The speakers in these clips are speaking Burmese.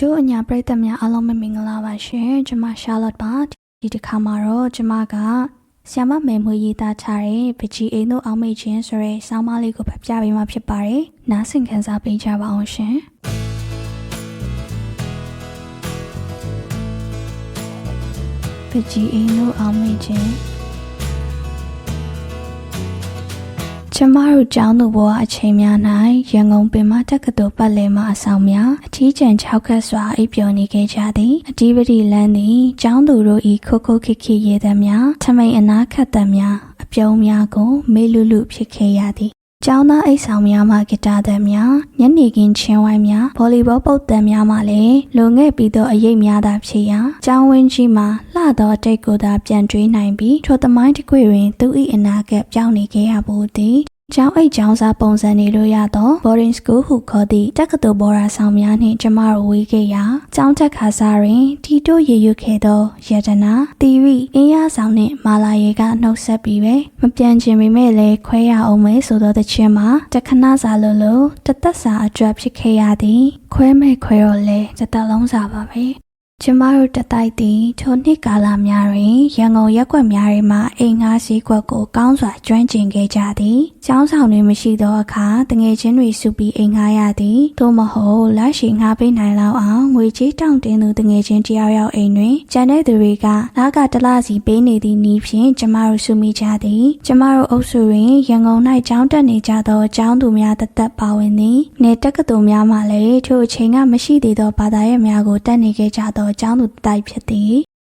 တို့အညာပရိသတ်များအားလုံးပဲမင်္ဂလာပါရှင်ကျွန်မရှာလော့ပါဒီတစ်ခါမှာတော့ကျွန်မကဆ iam မမေမွေရေးသားထားတဲ့ပကြီးအိမ်တို့အောင်မိတ်ချင်းဆိုရဲဆောင်းပါးလေးကိုဖတ်ပြပေးမှာဖြစ်ပါတယ်နားဆင်ခံစားပေးကြပါအောင်ရှင်ပကြီးအိမ်တို့အောင်မိတ်ချင်း ကျမတို့ကျောင်းသူဘဝအချိန်များ၌ရန်ကုန်ပင်မတက္ကသိုလ်ပတ်လည်မှအဆောင်များအထီးကျန်၆ခတ်စွာအိပ်ပျော်နေခဲ့ကြသည်အဓိပတိလန်းသည်ကျောင်းသူတို့၏ခုတ်ခုတ်ခိခိရေသည်များထမိန်အနာခတ်သည်များအပြုံးများကိုမေးလူလူဖြစ်ခဲ့ရသည်ကျောင်းသားအိတ်ဆောင်များမှဂီတသည်များညနေခင်းချင်းဝိုင်းများဗော်လီဘောပုတ်သည်များမှလည်းလုံငဲ့ပြီးသောအရေးများသာဖြစ်ရာကျောင်းဝင်းကြီးမှာလှသောအတိတ်ကိုသာပြန်တွေးနိုင်ပြီးထိုသမိုင်းတစ်ခွေတွင်သူ၏အနာကပြောင်းနေခဲ့ရဘူးသည် ကျောင်းအိတ်ကျောင်းစားပုံစံနေလို့ရတော့ boarding school ဟုခေါ်သည့်တက္ကသိုလ်ဘော်ရာဆောင်များနှင့်ကျမတို့ဝေးခဲ့ရာကျောင်းတက်ခါစားတွင်ထီတို့ရရွခဲ့သောယတနာတီရီအင်းရဆောင်နှင့်မာလာရေကနှုတ်ဆက်ပြီးပဲမပြန်ချင်ပေမဲ့လည်းခွဲရအောင်မဲဆိုသောတခြင်းမှာတခဏစာလိုလိုတသက်စာအတွက်ဖြစ်ခဲ့ရသည်ခွဲမဲ့ခွဲတော့လဲတသက်လုံးစာပါပဲ ကျမတို့တတိုက်သည်ထိုနှစ်ကာလများတွင်ရန်ကုန်ရက်ကွက်များတွင်မှအိမ်ငှားစည်းကွက်ကိုကောင်းစွာကျွမ်းကျင်ခဲ့ကြသည်။ကျောင်းဆောင်တွင်မရှိသောအခါတငယ်ချင်းတွေစုပြီးအိမ်ငှားရသည်။သို့မဟုတ်လက်ရှိငှားပေးနိုင်လောက်အောင်ငွေကြေးတောင့်တင်းသူတငယ်ချင်းတယောက်ယောက်အိမ်တွင်ကျန်တဲ့သူတွေကလကတလစီပေးနေသည့်နည်းဖြင့်ကျမတို့စုမိကြသည်။ကျမတို့အုပ်စုတွင်ရန်ကုန်၌ကျောင်းတက်နေကြသောကျောင်းသူများတသက်ပါဝင်သည်။နေတက္ကသိုလ်များမှလည်းထိုအချိန်ကမရှိသေးသောဘာသာရပ်များကိုတက်နေခဲ့ကြသောကျောင်းသူတိုက်ဖြစ်သည်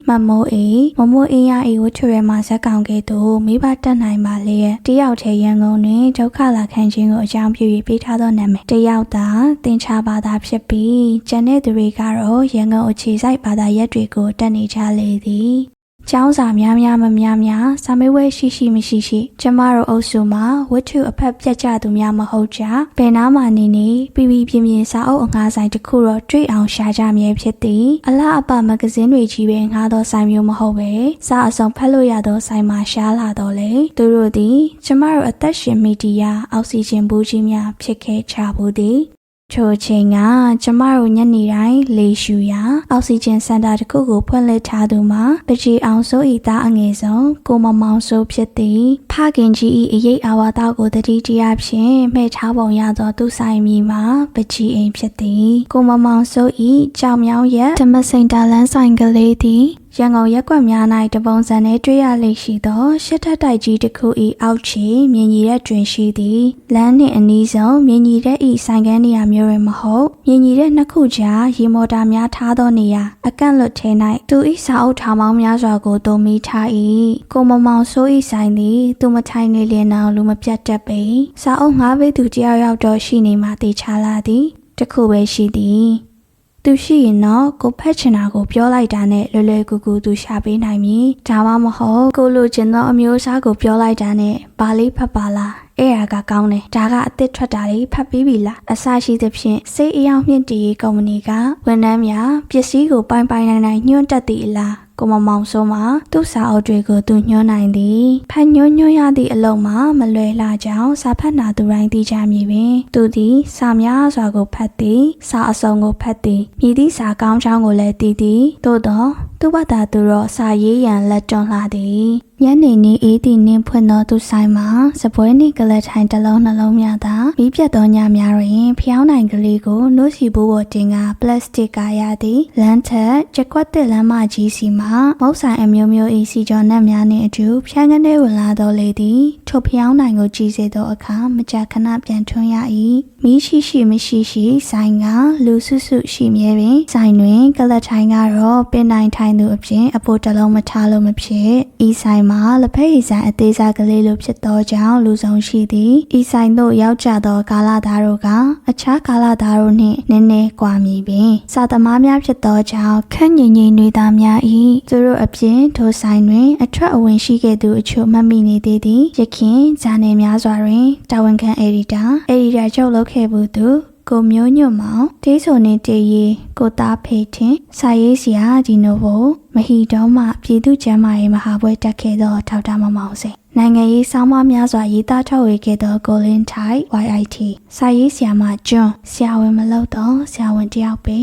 မမိုးအေးမမိုးအေးရအေးဝှချွေမှာဇက်ကောင်ကဲ့သို့မိဘတက်နိုင်ပါလေတယောက်တည်းရန်ကုန်တွင်ဒုက္ခလာခံခြင်းကိုအကြောင်းပြု၍ပေးထားသောနာမည်တယောက်သာတင်ချပါတာဖြစ်ပြီးကျန်တဲ့သူတွေကတော့ရန်ကုန်အခြေစိုက်ဘာသာရပ်တွေကိုတက်နေကြလေသည် ကျောင်းစာများများမများများစာမေးပွဲရှိရှိမရှိရှိကျမတို့အုပ်စုမှာဝတ္ထုအဖက်ပြတ်ကြသူများမဟုတ်ကြဘယ်နားမှနေနေပြီးပြီးပြင်းပြင်းစာအုပ်အငှားဆိုင်တစ်ခုတော့တွေ့အောင်ရှာကြမြဲဖြစ်သည်အလားအပမဂဇင်းတွေကြီးပဲငှားသောဆိုင်မျိုးမဟုတ်ပဲစာအစုံဖတ်လို့ရသောဆိုင်မှာရှားလာတော့လေသူတို့သည်ကျမတို့အသက်ရှင်မီဒီယာအောက်ဆီဂျင်ဘူးကြီးများဖြစ်ခဲ့ကြဘူးသည် ချိုချိန်ကကျမတို့ညနေတိုင်းလေရှူရာအောက်ဆီဂျင်စင်တာတစ်ခုကိုဖွင့်လှစ်ထားသူမှာပကြီးအောင်စိုးဤသားအငယ်ဆုံးကိုမမောင်စိုးဖြစ်သည်ဖခင်ကြီး၏အရေးအဝါသားကိုတတိတရားဖြင့်မှဲ့ထားပုံရသောသူဆိုင်မီမှာပကြီးအိမ်ဖြစ်သည်ကိုမမောင်စိုးဤကြောင်မြောင်းရဲ့ဓမ္မစိန်တာလန်းဆိုင်ကလေးသည်ရန်ကုန်ရက်ကွက်များ၌တပုံစံနဲ့တွေ့ရလိမ့်ရှိသောရှစ်ထပ်တိုက်ကြီးတစ်ခု၏အောက်ခြေမြင်ကြီးတဲ့တွင်ရှိသည်လမ်းနှင့်အနီးဆုံးမြင်ကြီးတဲ့ဤဆိုင်ကန်းနေရာမျိုးတွင်မဟုတ်မြင်ကြီးတဲ့နှစ်ခုကြားရေမော်တာများထားသောနေရာအကန့်လွတ်ထဲ၌သူ၏စာအုပ်ထောင်ပေါင်းများစွာကိုတုံမိထား၏ကိုမမောင်ဆိုး၏ဆိုင်သည်သူမထိုင်နေလျင်အောင်လူမပြတ်တတ်ပေစာအုပ်ငှားပေးသူတယောက်ယောက်တော့ရှိနေမှတေချာလာသည်တခုပဲရှိသည် သူရှိရင်တော့ကိုဖက်ချင်တာကိုပြောလိုက်တာနဲ့လွယ်လွယ်ကူကူသူရှာပေးနိုင်မည်ဒါမှမဟုတ်ကိုလိုချင်သောအမျိုးအစားကိုပြောလိုက်တာနဲ့ဘာလေးဖတ်ပါလားအဲ့ဒါကကောင်းတယ်ဒါကအစ်စ်ထွက်တာလေးဖတ်ပြီးပြီလားအစရှိသဖြင့်စိတ်အယောင်မြင့်တီကုမ္ပဏီကဝန်ထမ်းများပစ္စည်းကိုပိုင်ပိုင်နိုင်နိုင်ညွှန်းတက်သည်အလား ကိုမမောင်ဆိုးမှာသူ့စာအုပ်တွေကိုသူညွှန်းနိုင်သည်ဖတ်ညွှန်းညွှန်းရသည့်အလုံးမှာမလွယ်လာကြောင်းစာဖတ်နာသူတိုင်းသိကြမည်ပင်သူသည်စာများစွာကိုဖတ်သည်စာအစုံကိုဖတ်သည်မြည်သည့်စာကောင်းချောင်းကိုလည်းသိသည်သို့သော သူ့ဘာသာသူတော့စာရေးရန်လက်တွန်းလာသည်ညနေနေအေးသည့်နင်းဖွင့်သောသူဆိုင်မှာစပွဲနှင့်ကလထိုင်တစ်လုံးနှလုံးများသာပြီးပြတ်သောညများတွင်ဖျောင်းနိုင်ကလေးကိုနှုတ်စီဘိုးပေါ်တင်ကပလတ်စတစ်ကာရသည်လမ်းထက်ချက်ကွက်တဲ့လမ်းမကြီးစီမှာမုတ်ဆိုင်အမျိုးမျိုး၏စီကျော်နက်များနှင့်အတူဖြန်းကနေဝင်လာသောလေသည်ထိုဖျောင်းနိုင်ကိုကြည်စေသောအခါမကြာခဏပြန်ထွန်းရ၏မိရှိရှိမရှိရှိဆိုင်ကလူဆုဆုရှိမြဲပင်ဆိုင်တွင်ကလထိုင်ကတော့ပင်နိုင်ထိုင်သူအပြင်အဖို့တစ်လုံးမထားလို့မဖြစ်ဤဆိုင်မှာလက်ဖက်ရည်ဆိုင်အသေးစားကလေးလိုဖြစ်သောကြောင့်လူဆောင်ရှိသည်ဤဆိုင်သို့ရောက်ကြသောကာလသားတို့ကအခြားကာလသားတို့နှင့်နည်းနည်းကွာမည်ပင်စာသမားများဖြစ်သောကြောင့်ခန့်ငင်ငင်တွေသားများ၏သူတို့အပြင်ထိုဆိုင်တွင် အထွက်အဝင်ရှိခဲ့သူအချို့မှတ်မိနေသေးသည်ရခင်ဂျာနယ်များစွာတွင်တာဝန်ခံအယ်ဒီတာအယ်ဒီတာချုပ်လုပ်ခဲ့မှုသူ ကိုမျိုးညွတ်မောင်တေးဆိုနေတေးရီကိုသားဖေထင်စာရေးဆရာဒီနိုဘိုမဟီတော်မှပြည်သူ့ကျမ်းမာရေးမဟာပွဲတက်ခဲ့သောထောက်တာမမောင်စိန်နိုင်ငံရေးဆောင်းပါးများစွာရေးသားထုတ်ဝေခဲ့သောကိုလင်းထိုင် YIT စာရေးဆရာမကျွန်းဆရာဝန်မလုပ်တော့ဆရာဝန်တယောက်ပဲ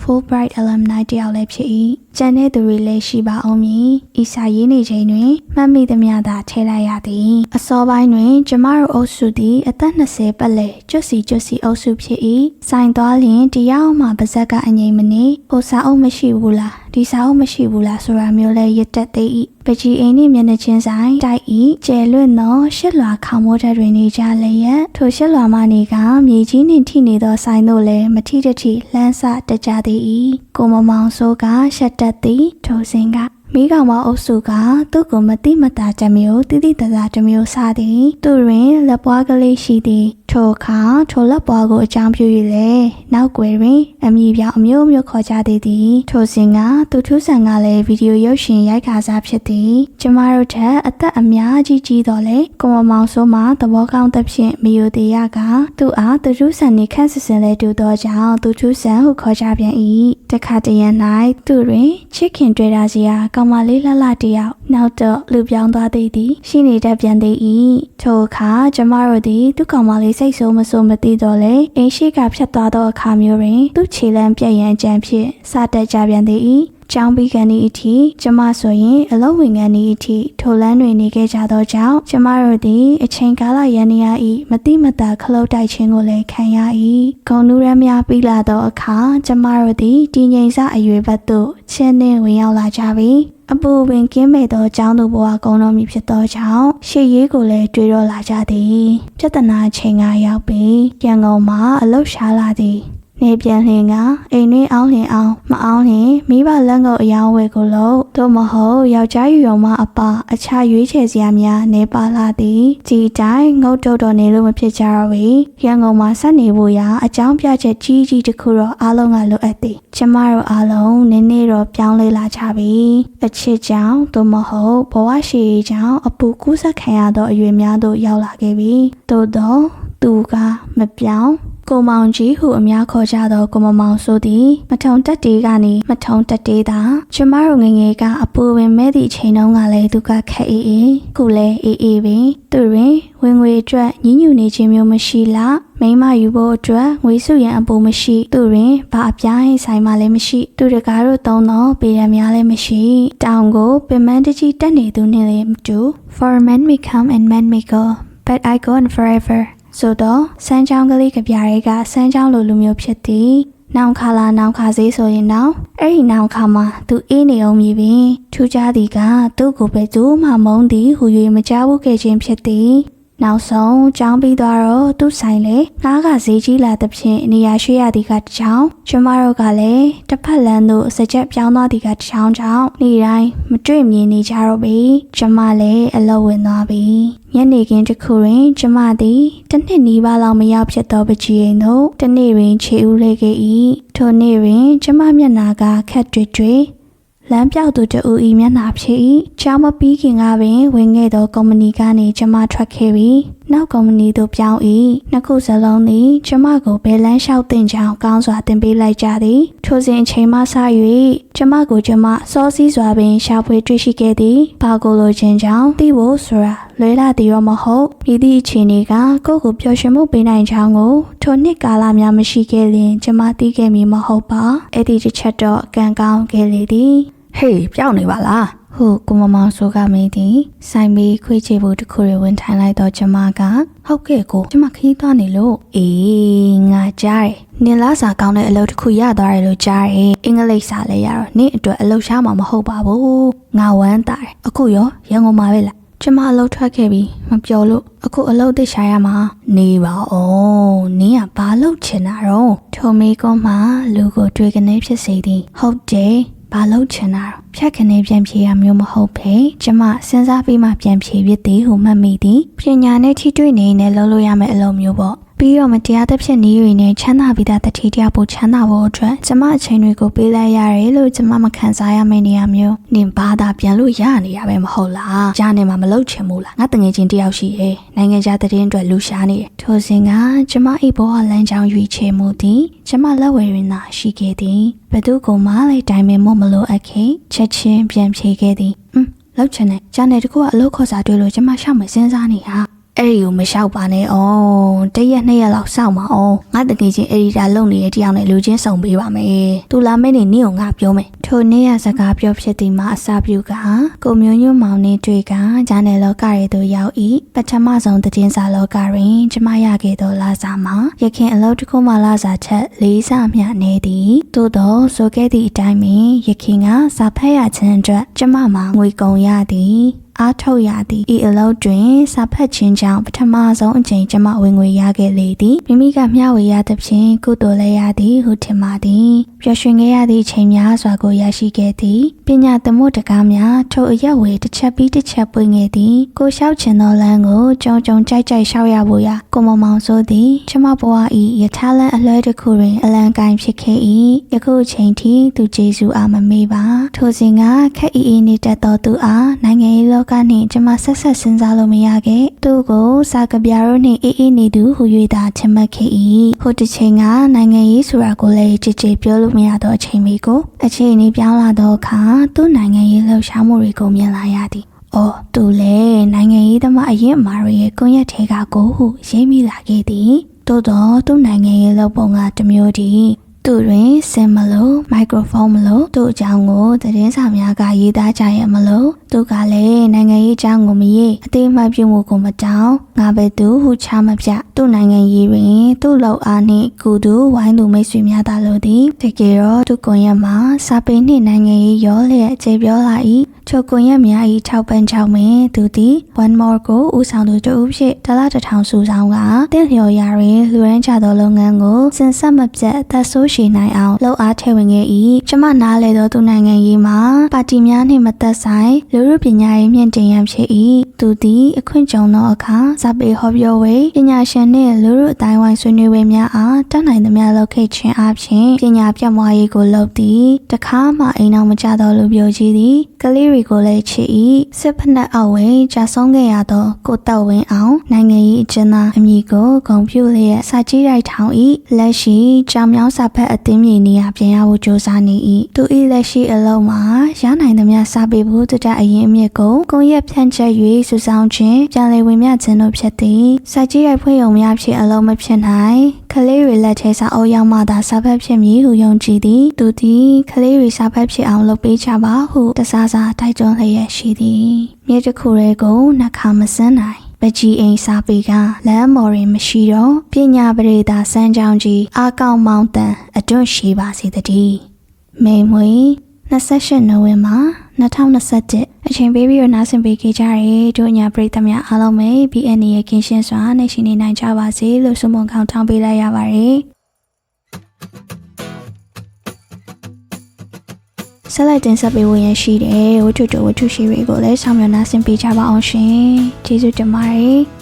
Fulbright alumni တယောက်လည်းဖြစ်၏ကျန်တဲ့သူတွေလည်းရှိပါအောင်မည်ဤစာရေးနေချိန်တွင်မှတ်မိသမျှသာထဲလိုက်ရသည်အစောပိုင်းတွင် ကျမတို့အုပ်စုသည်အသက်20ပတ်လည်ကျွတ်စီကျွတ်စီအုပ်စုဖြစ်၏ဆိုင်သွားလျင်တရားမှပါဇက်ကအငိမ့်မနေဟိုစာအုပ်မရှိဘူးလား ဒီစာအုပ်မရှိဘူးလားဆိုတာမျိုးလဲရစ်တက်သေး၏ပကြီးအိမ်နှင့်မျက်နှာချင်းဆိုင်တိုက်၏ကျဲလွင့်သောရှစ်လွာခေါမိုးထက်တွင်နေကြလျက်ထိုရှစ်လွာမနေကမြေကြီးနှင့်ထိနေသောဆိုင်တို့လည်းမထိတထိလှမ်းဆတက်ကြသည်၏ကိုမမောင်ဆိုးကရှက်တက်သည်ထိုစဉ်က မိကောင်မအုပ်စုကသူ့ကိုမတိမတာတစ်မျိုးတိတိတသားတစ်မျိုးစားသည်သူတွင်လက်ပွားကလေးရှိသည်ထိုအခါထိုလက်ပွားကိုအကြောင်းပြု၍လေနောက်ွယ်တွင်အမည်ပြောင်အမျိုးမျိုးခေါ်ကြသည်သည်ထိုစဉ်ကသူထူးဆန်ကလည်းဗီဒီယိုရုပ်ရှင်ရိုက်ခါစားဖြစ်သည်ကျမတို့ထက်အသက်အများကြီးကြီးတော်လေကိုမမောင်ဆိုးမှသဘောကောင်းသဖြင့်မယိုသေးရကသူအားသူထူးဆန်နေခန့်စစ်စင်လဲတူသောကြောင့်သူထူးဆန်ဟုခေါ်ကြပြန်၏တခါတရံ၌သူတွင်ချစ်ခင်တွေ့တာစီဟာကောင်မလေးလှလှတယောက်နောက်တော့လူပြောင်းသွားသေးသည်ရှိနေတတ်ပြန်သေး၏ထိုအခါကျမတို့သည်သူကောင်မလေးစိတ်ဆိုးမဆိုးမသိတော့လေအိမ်ရှိကဖြတ်သွားသောအခါမျိုးတွင်သူခြေလမ်းပြက်ရန်အကြံဖြင့်စတက်ကြပြန်သေး၏ကျောင်းပြီးကန်ဒီအထိကျမဆိုရင်အလုံးဝင်ကန်ဒီအထိထိုလန်းတွင်နေခဲ့ကြသောကြောင့်ကျမတို့သည်အချိန်ကာလရန်နေရ၏မတိမတာခလုတ်တိုက်ခြင်းကိုလည်းခံရ၏ဂုံနူးရမ်းများပြီးလာသောအခါကျမတို့သည်တည်ငြိမ်စအရွယ်ဘက်သို့ချင်းနှင်းဝင်ရောက်လာကြပြီ အပူပင်ကင်းမဲ့သောကျောင်းသူဘဝကုံတော်မူဖြစ်သောကြောင့်ရှေ့ရေးကိုလည်းတွေးတော့လာကြသည်ပြဿနာချိန်ကရောက်ပြီးရန်ကုန်မှာအလုတ်ရှားလာသည် နေပြန်လျင်ကအိမ်တွင်းအောင်လျင်အောင်မအောင်လျင်မိဘလက်ငုပ်အယောင်းဝယ်ကိုလို့သို့မဟုတ်ယောက်ျားယူရုံမအပအခြားရွေးချယ်စရာများနေပါလာသည်ဒီတိုင်းငုတ်တုတ်တော်နေလို့မဖြစ်ကြတော့ဘူးရန်ကုန်မှာဆက်နေဖို့ရာအကြောင်းပြချက်ကြီးကြီးတစ်ခုတော့အားလုံးကလိုအပ်သည်ကျမတို့အားလုံးနည်းနည်းတော့ပြောင်းလဲလာကြပြီအချစ်ကြောင့်သို့မဟုတ်ဘဝရှိရေးကြောင့်အပူကူးဆက်ခံရသောအရွယ်များသို့ရောက်လာခဲ့ပြီသို့တော့သူကမပြောင်း ကိုမောင်ကြီးဟုအများခေါ်ကြသောကိုမမောင်ဆိုသည်မထုံတက်တေးကနေမထုံတက်တေးသာကျမတို့ငယ်ငယ်ကအပူဝင်မဲ့သည့်အချိန်တုန်းကလည်းသူကခက်အေးအေးခုလည်းအေးအေးပင်သူတွင်ဝင်ငွေအတွက်ညှဉ်းညူနေခြင်းမျိုးမရှိလားမိမယူဖို့အတွက်ငွေစုရန်အပူမရှိသူတွင်ဘာအပြားဟိဆိုင်မှလည်းမရှိ သူတကားတို့သုံးသောပေရန်များလည်းမရှိတောင်ကိုပင်မတကြီးတက်နေသူနှင့်လည်းမတူ For man may come and man may go but I go on forever ဆိုတော့စမ်းချောင်းကလေးကပြားတွေကစမ်းချောင်းလိုလူမျိုးဖြစ်သည်နောင်ခါလာနောင်ခါစေးဆိုရင်တော့အဲ့ဒီနောင်ခါမှာသူအေးနေအောင်မြည်ပင်ထူးခြားသည်ကသူ့ကိုပဲသူမှမုန်းသည်ဟူ၍မကြားဘူးခဲ့ခြင်းဖြစ်သည် နောက်ဆုံးကြောင်းပြီးသွားတော့သူ့ဆိုင်လေငားကဈေးကြီးလာသဖြင့်နေရာရွှေ့ရသည်ကတစ်ချောင်းကျမတို့ကလည်းတစ်ဖက်လမ်းသို့စကြက်ပြောင်းသွားသည်ကတစ်ချောင်းကြောင့်နေ့တိုင်းမတွေ့မြင်နေကြတော့ပြီကျမလည်းအလုပ်ဝင်သွားပြီညနေခင်းတစ်ခုတွင်ကျမသည်တစ်နှစ်နီးပါးလောက်မရောက်ဖြစ်သောပကြီးအိမ်သို့တစ်နေ့တွင်ခြေဦးလေးခဲ့၏ထိုနေ့တွင်ကျမမျက်နာကခက်တွေ့တွေ့ လမ်းပြောက်သူတူဤမျက်နှာဖြစ်၏။ချောင်းမပြီးခင်ကပင်ဝင်ခဲ့သောကုမ္ပဏီကနေကျမထွက်ခဲ့ပြီးနောက်ကုမ္ပဏီသို့ပြောင်း၏။နှစ်ခုစလုံးသည်ကျမကိုဘယ်လန်းလျှောက်တင်ကြောင်းကောင်းစွာတင်ပေးလိုက်ကြသည်။ထိုစဉ်အချိန်မှစ၍ကျမကိုကျမစောစည်းစွာပင်ရှာဖွေတွေ့ရှိခဲ့သည်။ဘာကိုလိုခြင်းကြောင့်သိဖို့ဆိုတာလွဲလာသည်ရောမဟုတ်။ဤသည့်အခြေအနေကကိုယ့်ကိုပျော်ရွှင်မှုပေးနိုင်ကြောင်းကိုထိုနှစ်ကာလများမရှိခဲ့လျင်ကျမသိခဲ့မည်မဟုတ်ပါ။အဲ့ဒီတစ်ချက်တော့ကံကောင်းခဲ့လေသည်။ ဟေးပြောင်းနေပါလားဟုကိုမမောင်ဆိုကမေးသည်ဆိုင်မီခွေးချေဖို့တစ်ခုရဝင်ထိုင်လိုက်တော့ကျမကဟုတ်ကဲ့ကိုကျမခီးသွားနေလို့အေးငါကြားတယ်နင်လားစာကောင်းတဲ့အလုပ်တစ်ခုရသွားတယ်လို့ကြားတယ်အင်္ဂလိပ်စာလည်းရတော့နင့်အတွက်အလုပ်ရှားမှာမဟုတ်ပါဘူးငါဝမ်းတာတယ်အခုရောရန်ကုန်မှာပဲလားကျမအလုပ်ထွက်ခဲ့ပြီမပြောလို့အခုအလုပ်သိရှာရမှာနေပါအောင်နင်ကဘာလုပ်ချင်တာတော့ထိုမေကွန်မှာလူကိုတွေ့ကနေဖြစ်စေသည်ဟုတ်တယ်ဘာလုပ်ချင်တာတော့ဖြတ်ခနေပြန်ဖြေရမျိုးမဟုတ်ပဲကျမစဉ်းစားပြီးမှပြန်ဖြေဖြစ်သည်ဟုမှတ်မိသည်ပညာနဲ့ထိတွေ့နေနဲ့လုပ်လို့ရမယ့်အလုပ်မျိုးပေါ့ ပြီးတော့မတရားသဖြင့်နေရင်းနဲ့ချမ်းသာပြီးသားတတိတရားပို့ချမ်းသာဖို့အတွက်ကျမအချိန်တွေကိုပေးလိုက်ရတယ်လို့ကျမမခံစားရမယ့်နေရာမျိုးနင်ဘာသာပြန်လို့ရနေရပဲမဟုတ်လားကြားနေမှာမလုပ်ချင်ဘူးလားငါတငယ်ချင်းတယောက်ရှိရဲ့နိုင်ငံခြားသတင်းအတွက်လူရှားနေတယ်ထိုစဉ်ကကျမအိဘောကလမ်းကြောင်းရွေးချယ်မှုသည်ကျမလက်ဝဲရင်းသာရှိခဲ့သည်ဘသူကမှလည်းတိုင်ပင်မို့မလို့အခေချက်ချင်းပြန်ဖြေခဲ့သည်อืมလောက်ချင်တယ်ဂျာနယ်တကူကအလုပ်ခေါ်စာတွေ့လို့ကျမရှောက်မစင်းစားနေတာ အဲ့ဒီကိုမလျှောက်ပါနဲ့အောင်တရက်နှစ်ရက်လောက်စောင့်ပါအောင်ငါတကယ်ချင်းအဒီတာလုံနေတဲ့တရားနဲ့လူချင်းဆောင်ပေးပါမယ်သူလာမဲနေနင့်ကိုငါပြောမယ်ထိုနေ့ရစကားပြောဖြစ်သည်မှာအစာပြုကကိုမျိုးညွန့်မောင်နေတွေ့ကဂျာနယ်လောကရဲသို့ရောက်ဤပထမဆုံးသတင်းစာလောကတွင်ကျမရခဲ့သောလာစာမှာရခင်အလုပ်တစ်ခုမှလာစာချက်လေးစာမျှနေသည်သို့သောဆိုခဲ့သည့်အတိုင်းပင်ရခင်ကစာဖတ်ရခြင်းအတွက်ကျမမှာငွေကုန်ရသည် အားထုတ်ရသည်ဤအလုပ်တွင်စာဖတ်ခြင်းကြောင့်ပထမဆုံးအချိန်ကျမဝင်ငွေရခဲ့လေသည်မိမိကမျှဝေရသဖြင့်ကုသိုလ်လည်းရသည်ဟုထင်ပါသည်ပျော်ရွှင်ခဲ့ရသည့်အချိန်များစွာကိုရရှိခဲ့သည်ပညာသမုတ်တကားများထိုအရက်ဝေတစ်ချက်ပြီးတစ်ချက်ပွင့်ခဲ့သည်ကိုလျှောက်ချင်သောလမ်းကိုကြုံကြုံကြိုက်ကြိုက်လျှောက်ရဖို့ရာကိုမမောင်ဆိုသည်ကျမဘဝဤယထာလန်အလွဲတစ်ခုတွင်အလံကိုင်ဖြစ်ခဲ့၏ယခုအချိန်ထိသူကျေးဇူးအားမမေ့ပါထိုစဉ်ကခက်အီအီနေတတ်သောသူအားနိုင်ငံရေးလောကနှင့်ကျမဆက်ဆက်စဉ်းစားလို့မရခဲ့သူကိုစာကပြားတို့နှင့်အေးအေးနေသူဟူ၍သာချင်မှတ်ခဲ့၏ဟိုတစ်ချိန်ကနိုင်ငံရေးဆိုတာကိုလည်းကြည်ကြည်ပြောလို့မရတော့အချိန်မီကိုအချိန်အနည်းပြောင်းလာသောအခါသူ့နိုင်ငံရေးလှုပ်ရှားမှုတွေကိုမြင်လာရသည်။အော်သူလည်းနိုင်ငံရေးသမားအရင်အမာတွေရဲ့ကွန်ရက်ထဲကကိုဟုရေးမိလာခဲ့သည်။သို့တော့သူ့နိုင်ငံရေးလုပ်ပုံကတစ်မျိုးတည်း သူတွင်စင်မလို့မိုက်ခရိုဖုန်းမလို့သူ့အကြောင်းကိုသတင်းစာများကရေးသားကြရမလို့သူကလည်းနိုင်ငံရေးအကြောင်းကိုမရေးအသေးမှတ်ပြုမှုကိုမတောင်းငါပဲသူဟုချမပြသူ့နိုင်ငံရေးတွင်သူ့လောက်အားနှင့်ကုသူဝိုင်းသူမိတ်ဆွေများသာလို့သည်တကယ်တော့သူကွန်ရက်မှာစာပေနှင့်နိုင်ငံရေးရောလျက်အခြေပြောလာ၏ချိုကွန်ရက်များ၏ထောက်ပံ့ကြောင်းပင်သူသည် one more ကိုဦးဆောင်သူတို့ဖြစ်တလားတစ်ထောင်စုဆောင်ကတင့်လျော်ရာတွင်လူရန်ကြသောလုပ်ငန်းကိုစင်ဆက်မပြတ်သက်ဆိုးရှည်နိုင်အောင်လှုပ်အားထည့်ဝင်ခဲ့၏ကျမနားလေသောသူနိုင်ငံရေးမှာပါတီများနှင့်မသက်ဆိုင်လူမှုပညာရေးမြင့်တင်ရန်ဖြစ်၏သူသည်အခွင့်ကြုံသောအခါဇပေဟောပြောဝေပညာရှင်နှင့်လူမှုအတိုင်းဝိုင်းဆွေးနွေးပွဲများအားတတ်နိုင်သမျှလုပ်ခဲ့ခြင်းအပြင်ပညာပြတ်မွားရေးကိုလုပ်သည်တခါမှအိမ်အောင်မကြသောလူမျိုးကြီးသည်ကလေးတွေကိုလည်းချစ်၏စစ်ဖက်နှက်အောက်ဝဲကြာဆုံးခဲ့ရသောကိုတောက်ဝင်းအောင်နိုင်ငံရေးအကျဉ်းသားအမည်ကိုဂုံပြုလျက်စာကြီးရိုက်ထောင်၏လက်ရှိကြောင်မြောင်းစာဖက်အသင်းမြေနေရာပြင်ရဖို့ကြိုးစားနေ၏သူ၏လက်ရှိအလုံးမှာရနိုင်သမျှစာပေဖို့တတအရင်အမြစ်ကိုကွန်ရက်ဖြန့်ချက်၍စုဆောင်ခြင်းပြန်လည်ဝင်မြခြင်းတို့ဖြစ်သည်စာကြီးရိုက်ဖွင့်ရုံများဖြင့်အလုံးမဖြစ်နိုင်ကလေးတွေလက်ထဲစာအုပ်ရောက်မှသာစာဖက်ဖြစ်မည်ဟုယုံကြည်သည်သူသည်ကလေးတွေစာဖက်ဖြစ်အောင်လုပ်ပေးချပါဟုတစားစားတိုက်တွန်းလျက်ရှိသည်မြေတစ်ခုရဲကိုနှခါမစန်းနိုင် ပကြီးအိမ်စာပေကလမ်းမော်ရင်မရှိတော့ပညာပရိသာစမ်းကြောင်းကြီးအာကောင်းမောင်းတန်အတွန့်ရှိပါစေတည်းမိန်မွေ28နိုဝင်ဘာ2021အချိန်ပေးပြီးတော့နားဆင်ပေးခဲ့ကြတဲ့တို့ညာပရိသတ်များအားလုံးပဲ BN ရဲ့ကင်းရှင်းစွာနေရှိနေနိုင်ကြပါစေလို့ဆုမွန်ကောင်းထောင်းပေးလိုက်ရပါတယ် ဆက်လက်တင်ဆက်ပေးဖို့ရရှိတဲ့ဝတ္ထုတော်ဝတ္ထုရှိတွေကိုလည်းဆောင်ရွက်နားဆင်ပေးကြပါအောင်ရှင်ကျေးဇူးတင်ပါတယ်